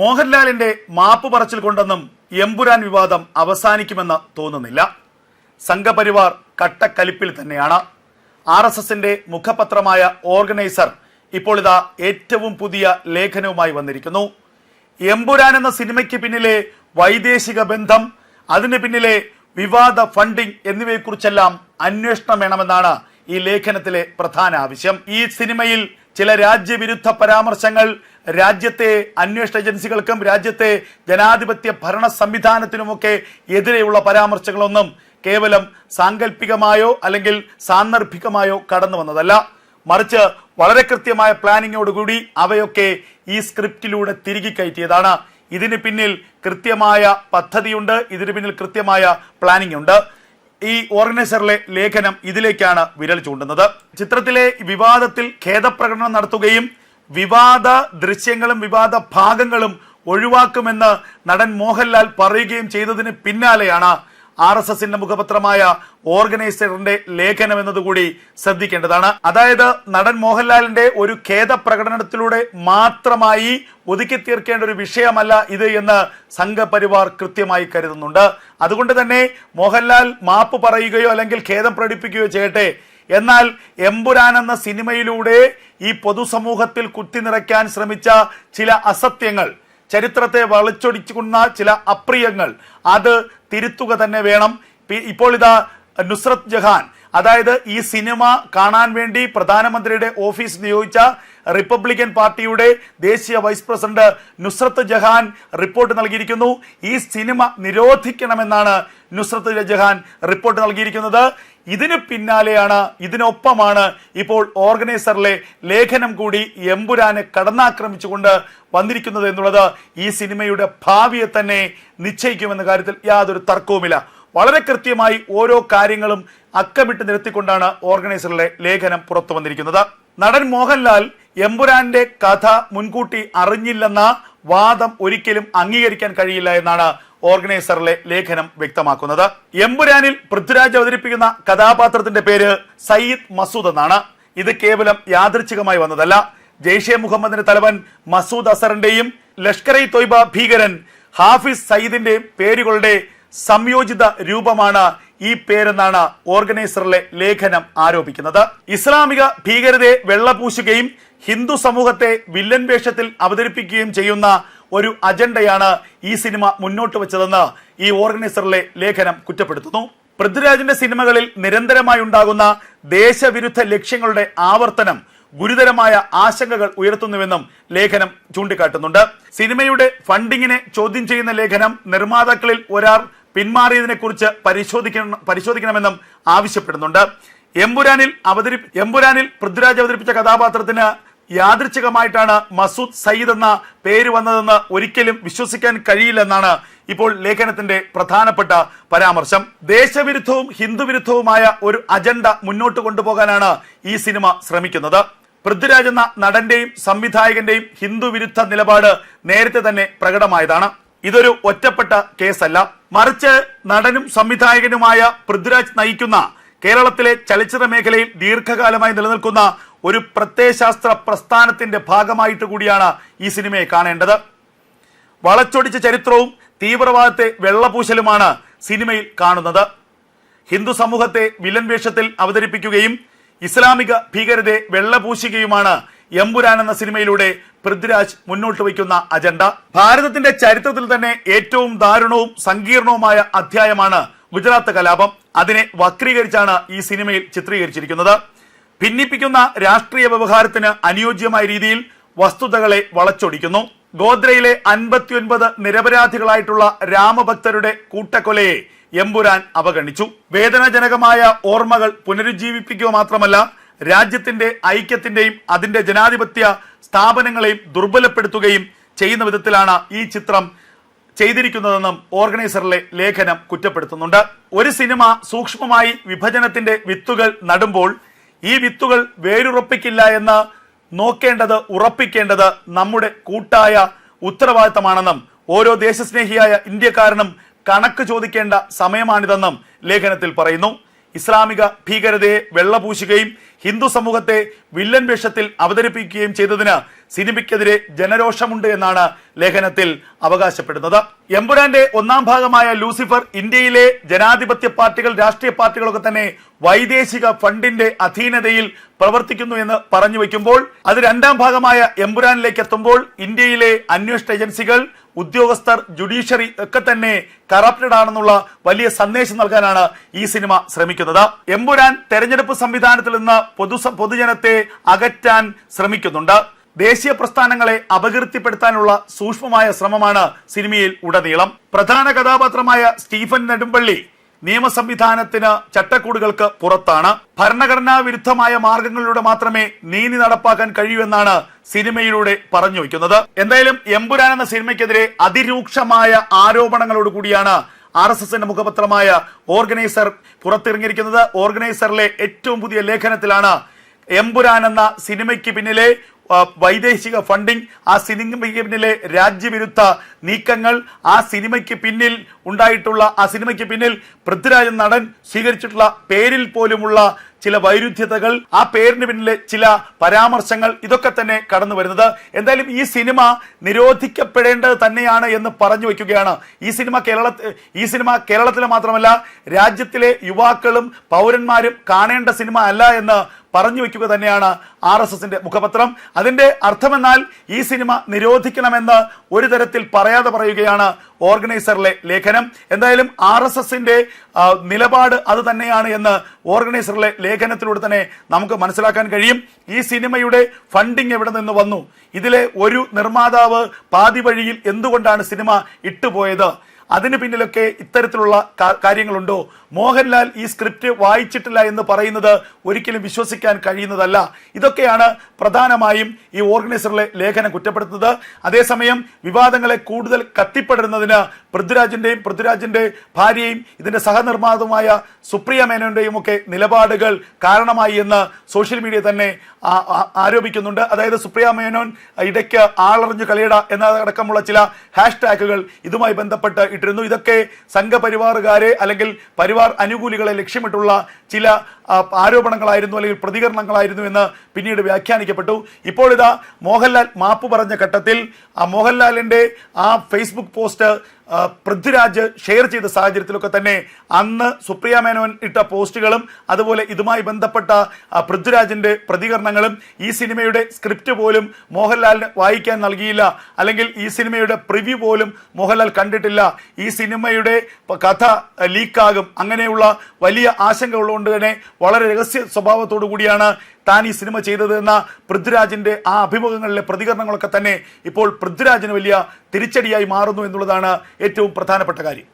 മോഹൻലാലിന്റെ മാപ്പ് പറച്ചിൽ കൊണ്ടെന്നും എമ്പുരാൻ വിവാദം അവസാനിക്കുമെന്ന് തോന്നുന്നില്ല. സംഘപരിവാർ കട്ടക്കലിപ്പിൽ തന്നെയാണ്. ആർ എസ് എസിന്റെ മുഖപത്രമായ ഓർഗനൈസർ ഇപ്പോൾ ഇതാ ഏറ്റവും പുതിയ ലേഖനവുമായി വന്നിരിക്കുന്നു. എമ്പുരാൻ എന്ന സിനിമയ്ക്ക് പിന്നിലെ വൈദേശിക ബന്ധം അതിന് പിന്നിലെ വിവാദ ഫണ്ടിംഗ് എന്നിവയെക്കുറിച്ചെല്ലാം അന്വേഷണം വേണമെന്നാണ് ഈ ലേഖനത്തിലെ പ്രധാന ആവശ്യം. ഈ സിനിമയിൽ ചില രാജ്യവിരുദ്ധ പരാമർശങ്ങൾ രാജ്യത്തെ അന്വേഷണ ഏജൻസികൾക്കും രാജ്യത്തെ ജനാധിപത്യ ഭരണ സംവിധാനത്തിനുമൊക്കെ എതിരെയുള്ള പരാമർശങ്ങളൊന്നും കേവലം സാങ്കല്പികമായോ അല്ലെങ്കിൽ സാന്ദർഭികമായോ കടന്നു വന്നതല്ല. മറിച്ച് വളരെ കൃത്യമായ പ്ലാനിങ്ങോടുകൂടി അവയൊക്കെ ഈ സ്ക്രിപ്റ്റിലൂടെ തിരികെ കയറ്റിയതാണ്. ഇതിന് പിന്നിൽ കൃത്യമായ പദ്ധതിയുണ്ട് ഇതിന് പിന്നിൽ കൃത്യമായ പ്ലാനിംഗ് ഉണ്ട് ഈ ഓർഗനൈസറിലെ ലേഖനം ഇതിലേക്കാണ് വിരൽ ചൂണ്ടുന്നത്. ചിത്രത്തിലെ വിവാദത്തിൽ ഖേദപ്രകടനം നടത്തുകയും വിവാദ ദൃശ്യങ്ങളും വിവാദ ഭാഗങ്ങളും ഒഴിവാക്കുമെന്ന് നടൻ മോഹൻലാൽ പറയുകയും ചെയ്തതിന് പിന്നാലെയാണ് ആർ എസ് എസിന്റെ മുഖപത്രമായ ഓർഗനൈസറിന്റെ ലേഖനം എന്നതുകൂടി ശ്രദ്ധിക്കേണ്ടതാണ്. അതായത് നടൻ മോഹൻലാലിന്റെ ഒരു ഖേദ പ്രകടനത്തിലൂടെ മാത്രമായി ഒതുക്കി തീർക്കേണ്ട ഒരു വിഷയമല്ല ഇത് എന്ന് സംഘപരിവാർ കൃത്യമായി കരുതുന്നുണ്ട്. അതുകൊണ്ട് തന്നെ മോഹൻലാൽ മാപ്പ് പറയുകയോ അല്ലെങ്കിൽ ഖേദം പ്രകടിപ്പിക്കുകയോ ചെയ്യട്ടെ. എന്നാൽ എമ്പുരാൻ എന്ന സിനിമയിലൂടെ ഈ പൊതുസമൂഹത്തിൽ കുത്തിനിറയ്ക്കാൻ ശ്രമിച്ച ചില അസത്യങ്ങൾ ചരിത്രത്തെ വളച്ചൊടിച്ചുകൊണ്ട ചില അപ്രിയങ്ങൾ അത് തിരുത്തുക തന്നെ വേണം. ഇപ്പോൾ ഇതാ നുസ്രത് ജഹാൻ. അതായത് ഈ സിനിമ കാണാൻ വേണ്ടി പ്രധാനമന്ത്രിയുടെ ഓഫീസ് നിയോഗിച്ച റിപ്പബ്ലിക്കൻ പാർട്ടിയുടെ ദേശീയ vice president Nusrat Jahan report നൽകിയിരിക്കുന്നു. ഈ സിനിമ നിരോധിക്കണമെന്നാണ് നുസ്രത്ത് ജഹാൻ റിപ്പോർട്ട് നൽകിയിരിക്കുന്നത്. ഇതിന് പിന്നാലെയാണ് ഇതിനൊപ്പമാണ് ഇപ്പോൾ ഓർഗനൈസറിലെ ലേഖനം കൂടി എമ്പുരാനെ കടന്നാക്രമിച്ചുകൊണ്ട് വന്നിരിക്കുന്നത് എന്നുള്ളത് ഈ സിനിമയുടെ ഭാവിയെ തന്നെ നിശ്ചയിക്കുമെന്ന കാര്യത്തിൽ യാതൊരു തർക്കവുമില്ല. വളരെ കൃത്യമായി ഓരോ കാര്യങ്ങളും അക്കമിട്ട് നിരത്തിക്കൊണ്ടാണ് ഓർഗനൈസറിലെ ലേഖനം പുറത്തു വന്നിരിക്കുന്നത്. നടൻ മോഹൻലാൽ എമ്പുരാന്റെ കഥ മുൻകൂട്ടി അറിഞ്ഞില്ലെന്ന വാദം ഒരിക്കലും അംഗീകരിക്കാൻ കഴിയില്ല എന്നാണ് ഓർഗനൈസറിലെ ലേഖനം വ്യക്തമാക്കുന്നത്. എമ്പുരാനിൽ പൃഥ്വിരാജ് അവതരിപ്പിക്കുന്ന കഥാപാത്രത്തിന്റെ പേര് സയ്യിദ് മസൂദ് എന്നാണ്. ഇത് കേവലം യാദൃച്ഛികമായി വന്നതല്ല. ജെയ്ഷെ മുഹമ്മദിന്റെ തലവൻ മസൂദ് അസറിന്റെയും ലഷ്കർ ഇ തൊയ്ബ ഭീകരൻ ഹാഫിസ് സയ്യിദിന്റെയും പേരുകളുടെ സംയോജിത രൂപമാണ് ഈ പേരെന്നാണ് ഓർഗനൈസറിലെ ലേഖനം ആരോപിക്കുന്നത്. ഇസ്ലാമിക ഭീകരതയെ വെള്ളപൂശുകയും ഹിന്ദു സമൂഹത്തെ വില്ലൻ വേഷത്തിൽ അവതരിപ്പിക്കുകയും ചെയ്യുന്ന ഒരു അജണ്ടയാണ് ഈ സിനിമ മുന്നോട്ട് വെച്ചതെന്ന് ഈ ഓർഗനൈസറിലെ ലേഖനം കുറ്റപ്പെടുത്തുന്നു. പൃഥ്വിരാജിന്റെ സിനിമകളിൽ നിരന്തരമായി ഉണ്ടാകുന്ന ദേശവിരുദ്ധ ലക്ഷ്യങ്ങളുടെ ആവർത്തനം ഗുരുതരമായ ആശങ്കകൾ ഉയർത്തുന്നുവെന്നും ലേഖനം ചൂണ്ടിക്കാട്ടുന്നുണ്ട്. സിനിമയുടെ ഫണ്ടിങ്ങിനെ ചോദ്യം ചെയ്യുന്ന ലേഖനം നിർമ്മാതാക്കളിൽ ഒരാൾ പിന്മാറിയതിനെ കുറിച്ച് പരിശോധിക്കണം പരിശോധിക്കണമെന്നും ആവശ്യപ്പെടുന്നുണ്ട്. എമ്പുരാനിൽ അവതരി എമ്പുരാനിൽ പൃഥ്വിരാജ് അവതരിപ്പിച്ച കഥാപാത്രത്തിന് യാദൃച്ഛികമായിട്ടാണ് മസൂദ് സയ്യിദ് എന്ന പേര് വന്നതെന്ന് ഒരിക്കലും വിശ്വസിക്കാൻ കഴിയില്ലെന്നാണ് ഇപ്പോൾ ലേഖനത്തിന്റെ പ്രധാനപ്പെട്ട പരാമർശം. ദേശവിരുദ്ധവും ഹിന്ദുവിരുദ്ധവുമായ ഒരു അജണ്ട മുന്നോട്ട് കൊണ്ടുപോകാനാണ് ഈ സിനിമ ശ്രമിക്കുന്നത്. പൃഥ്വിരാജ് എന്ന നടന്റെയും സംവിധായകന്റെയും ഹിന്ദുവിരുദ്ധ നിലപാട് നേരത്തെ തന്നെ പ്രകടമായതാണ്. ഇതൊരു ഒറ്റപ്പെട്ട കേസല്ല. മറിച്ച് നടനും സംവിധായകനുമായ പൃഥ്വിരാജ് നയിക്കുന്ന കേരളത്തിലെ ചലച്ചിത്ര മേഖലയിൽ ദീർഘകാലമായി നിലനിൽക്കുന്ന ഒരു പ്രത്യയശാസ്ത്ര പ്രസ്ഥാനത്തിന്റെ ഭാഗമായിട്ട് കൂടിയാണ് ഈ സിനിമയെ കാണേണ്ടത്. വളച്ചൊടിച്ച ചരിത്രവും തീവ്രവാദത്തെ വെള്ളപൂശലുമാണ് സിനിമയിൽ കാണുന്നത്. ഹിന്ദു സമൂഹത്തെ വില്ലൻ വേഷത്തിൽ അവതരിപ്പിക്കുകയും ഇസ്ലാമിക ഭീകരതയെ വെള്ളപൂശുകയുമാണ് എമ്പുരാൻ എന്ന സിനിമയിലൂടെ പൃഥ്വിരാജ് മുന്നോട്ട് വയ്ക്കുന്ന അജണ്ട. ഭാരതത്തിന്റെ ചരിത്രത്തിൽ തന്നെ ഏറ്റവും ദാരുണവും സങ്കീർണവുമായ അധ്യായമാണ് ഗുജറാത്ത് കലാപം. അതിനെ വക്രീകരിച്ചാണ് ഈ സിനിമയിൽ ചിത്രീകരിച്ചിരിക്കുന്നത്. ഭിന്നിപ്പിക്കുന്ന രാഷ്ട്രീയ വ്യവഹാരത്തിന് അനുയോജ്യമായ രീതിയിൽ വസ്തുതകളെ വളച്ചൊടിക്കുന്നു. ഗോദ്രയിലെ അൻപത്തിയൊൻപത് നിരപരാധികളായിട്ടുള്ള രാമഭക്തരുടെ കൂട്ടക്കൊലയെ എമ്പുരാൻ അവഗണിച്ചു. വേദനാജനകമായ ഓർമ്മകൾ പുനരുജ്ജീവിപ്പിക്കുക മാത്രമല്ല രാജ്യത്തിന്റെ ഐക്യത്തിന്റെയും അതിന്റെ ജനാധിപത്യ സ്ഥാപനങ്ങളെയും ദുർബലപ്പെടുത്തുകയും ചെയ്യുന്ന വിധത്തിലാണ് ഈ ചിത്രം ചെയ്തിരിക്കുന്നതെന്നും ഓർഗനൈസറിലെ ലേഖനം കുറ്റപ്പെടുത്തുന്നുണ്ട്. ഒരു സിനിമ സൂക്ഷ്മമായി വിഭജനത്തിന്റെ വിത്തുകൾ നടുമ്പോൾ ഈ വിത്തുകൾ വേരുറപ്പിക്കില്ല എന്ന് നോക്കേണ്ടത് ഉറപ്പിക്കേണ്ടത് നമ്മുടെ കൂട്ടായ ഉത്തരവാദിത്തമാണെന്നും ഓരോ ദേശസ്നേഹിയായ ഇന്ത്യക്കാരനും കണക്ക് ചോദിക്കേണ്ട സമയമാണിതെന്നും ലേഖനത്തിൽ പറയുന്നു. ഇസ്ലാമിക ഭീകരതയെ വെള്ളപൂശുകയും ഹിന്ദു സമൂഹത്തെ വില്ലൻ വേഷത്തിൽ അവതരിപ്പിക്കുകയും ചെയ്തതിന് സിനിമയ്ക്കെതിരെ ജനരോഷമുണ്ട് എന്നാണ് ലേഖനത്തിൽ അവകാശപ്പെടുന്നത്. എമ്പുരാന്റെ ഒന്നാം ഭാഗമായ ലൂസിഫർ ഇന്ത്യയിലെ ജനാധിപത്യ പാർട്ടികൾ രാഷ്ട്രീയ പാർട്ടികളൊക്കെ തന്നെ വൈദേശിക ഫണ്ടിന്റെ അധീനതയിൽ പ്രവർത്തിക്കുന്നു എന്ന് പറഞ്ഞു വയ്ക്കുമ്പോൾ അത് രണ്ടാം ഭാഗമായ എമ്പുരാനിലേക്ക് എത്തുമ്പോൾ ഇന്ത്യയിലെ അന്വേഷണ ഏജൻസികൾ ഉദ്യോഗസ്ഥർ ജുഡീഷ്യറി ഒക്കെ തന്നെ കറപ്റ്റഡ് ആണെന്നുള്ള വലിയ സന്ദേശം നൽകാനാണ് ഈ സിനിമ ശ്രമിക്കുന്നത്. എമ്പുരാൻ തെരഞ്ഞെടുപ്പ് സംവിധാനത്തിൽ നിന്ന് പൊതു പൊതുജനത്തെ അകറ്റാൻ ശ്രമിക്കുന്നുണ്ട്. ദേശീയ പ്രസ്ഥാനങ്ങളെ അപകീർത്തിപ്പെടുത്താനുള്ള സൂക്ഷ്മമായ ശ്രമമാണ് സിനിമയിൽ ഉടനീളം. പ്രധാന കഥാപാത്രമായ സ്റ്റീഫൻ നെടുമ്പള്ളി നിയമ സംവിധാനത്തിന് ചട്ടക്കൂടുകൾക്ക് പുറത്താണ്. ഭരണഘടനാ വിരുദ്ധമായ മാർഗങ്ങളിലൂടെ മാത്രമേ നീതി നടപ്പാക്കാൻ കഴിയൂ എന്നാണ് സിനിമയിലൂടെ പറഞ്ഞു വയ്ക്കുന്നത്. എന്തായാലും എമ്പുരാൻ എന്ന സിനിമയ്ക്കെതിരെ അതിരൂക്ഷമായ ആരോപണങ്ങളോട് കൂടിയാണ് ആർ എസ് എസിന്റെ മുഖപത്രമായ ഓർഗനൈസർ പുറത്തിറങ്ങിയിരിക്കുന്നത്. ഓർഗനൈസറിലെ ഏറ്റവും പുതിയ ലേഖനത്തിലാണ് എമ്പുരാൻ എന്ന സിനിമയ്ക്ക് പിന്നിലെ വൈദേശിക ഫണ്ടിങ് ആ സിനിമയ്ക്ക് പിന്നിലെ രാജ്യവിരുദ്ധ നീക്കങ്ങൾ ആ സിനിമയ്ക്ക് പിന്നിൽ ഉണ്ടായിട്ടുള്ള ആ സിനിമയ്ക്ക് പിന്നിൽ പൃഥ്വിരാജ് നടൻ സ്വീകരിച്ചിട്ടുള്ള പേരിൽ പോലുമുള്ള ചില വൈരുദ്ധ്യതകൾ ആ പേരിന് പിന്നിലെ ചില പരാമർശങ്ങൾ ഇതൊക്കെ തന്നെ കടന്നു വരുന്നത്. എന്തായാലും ഈ സിനിമ നിരോധിക്കപ്പെടേണ്ടത് തന്നെയാണ് എന്ന് പറഞ്ഞു വയ്ക്കുകയാണ്. ഈ സിനിമ കേരള ഈ സിനിമ കേരളത്തിലെ മാത്രമല്ല രാജ്യത്തിലെ യുവാക്കളും പൗരന്മാരും കാണേണ്ട സിനിമ അല്ല എന്ന് പറഞ്ഞു വയ്ക്കുക തന്നെയാണ് ആർ എസ് എസിന്റെ മുഖപത്രം. അതിന്റെ അർത്ഥമെന്നാൽ ഈ സിനിമ നിരോധിക്കണമെന്ന് ഒരു തരത്തിൽ പറയാതെ പറയുകയാണ് ഓർഗനൈസറിലെ ലേഖനം. എന്തായാലും ആർ എസ് എസിന്റെ നിലപാട് അത് തന്നെയാണ് എന്ന് ഓർഗനൈസറിലെ ലേഖനത്തിലൂടെ തന്നെ നമുക്ക് മനസ്സിലാക്കാൻ കഴിയും. ഈ സിനിമയുടെ ഫണ്ടിങ് എവിടെ നിന്ന് വന്നു? ഇതിലെ ഒരു നിർമ്മാതാവ് പാതി വഴിയിൽ എന്തുകൊണ്ടാണ് സിനിമ ഇട്ടുപോയത്? അതിന് പിന്നിലൊക്കെ ഇത്തരത്തിലുള്ള കാര്യങ്ങളുണ്ടോ? മോഹൻലാൽ ഈ സ്ക്രിപ്റ്റ് വായിച്ചിട്ടില്ല എന്ന് പറയുന്നത് ഒരിക്കലും വിശ്വസിക്കാൻ കഴിയുന്നതല്ല. ഇതൊക്കെയാണ് പ്രധാനമായും ഈ ഓർഗനൈസറിലെ ലേഖനം കുറ്റപ്പെടുത്തുന്നത്. അതേസമയം വിവാദങ്ങളെ കൂടുതൽ കത്തിപ്പടരുന്നതിന് പൃഥ്വിരാജിന്റെയും പൃഥ്വിരാജിന്റെ ഭാര്യയും ഇതിന്റെ സഹനിർമ്മാതുമായ സുപ്രിയ മേനോന്റെയും ഒക്കെ നിലപാടുകൾ കാരണമായി എന്ന് സോഷ്യൽ മീഡിയ തന്നെ ആരോപിക്കുന്നുണ്ട്. അതായത് സുപ്രിയ മേനോൻ ഇടയ്ക്ക് ആളറിഞ്ഞു കളിയട എന്നതടക്കമുള്ള ചില ഹാഷ്ടാഗുകൾ ഇതുമായി ബന്ധപ്പെട്ട് ഇട്ടിരുന്നു ഇതൊക്കെ സംഘപരിവാറുകാരെ അല്ലെങ്കിൽ പരിവാർ അനുകൂലികളെ ലക്ഷ്യമിട്ടുള്ള ചില ആരോപണങ്ങളായിരുന്നു അല്ലെങ്കിൽ പ്രതികരണങ്ങളായിരുന്നു എന്ന് പിന്നീട് വ്യാഖ്യാനിക്കപ്പെട്ടു. ഇപ്പോൾ ഇതാ മോഹൻലാൽ മാപ്പ് പറഞ്ഞ ഘട്ടത്തിൽ ആ മോഹൻലാലിന്റെ ആ ഫേസ്ബുക്ക് പോസ്റ്റ് പൃഥ്വിരാജ് ഷെയർ ചെയ്ത സാഹചര്യത്തിലൊക്കെ തന്നെ അന്ന് സുപ്രിയ മേനോൻ ഇട്ട പോസ്റ്റുകളും അതുപോലെ ഇതുമായി ബന്ധപ്പെട്ട പൃഥ്വിരാജിന്റെ പ്രതികരണങ്ങളും ഈ സിനിമയുടെ സ്ക്രിപ്റ്റ് പോലും മോഹൻലാലിന് വായിക്കാൻ നൽകിയില്ല. അല്ലെങ്കിൽ ഈ സിനിമയുടെ പ്രിവ്യൂ പോലും മോഹൻലാൽ കണ്ടിട്ടില്ല. ഈ സിനിമയുടെ കഥ ലീക്കാകും അങ്ങനെയുള്ള വലിയ ആശങ്ക ഉള്ളതുകൊണ്ട് തന്നെ വളരെ രഹസ്യ സ്വഭാവത്തോടു കൂടിയാണ് താൻ ഈ സിനിമ ചെയ്തത് എന്ന ആ അഭിമുഖങ്ങളിലെ പ്രതികരണങ്ങളൊക്കെ തന്നെ ഇപ്പോൾ പൃഥ്വിരാജിന് വലിയ തിരിച്ചടിയായി മാറുന്നു എന്നുള്ളതാണ് ഏറ്റവും പ്രധാനപ്പെട്ട കാര്യം.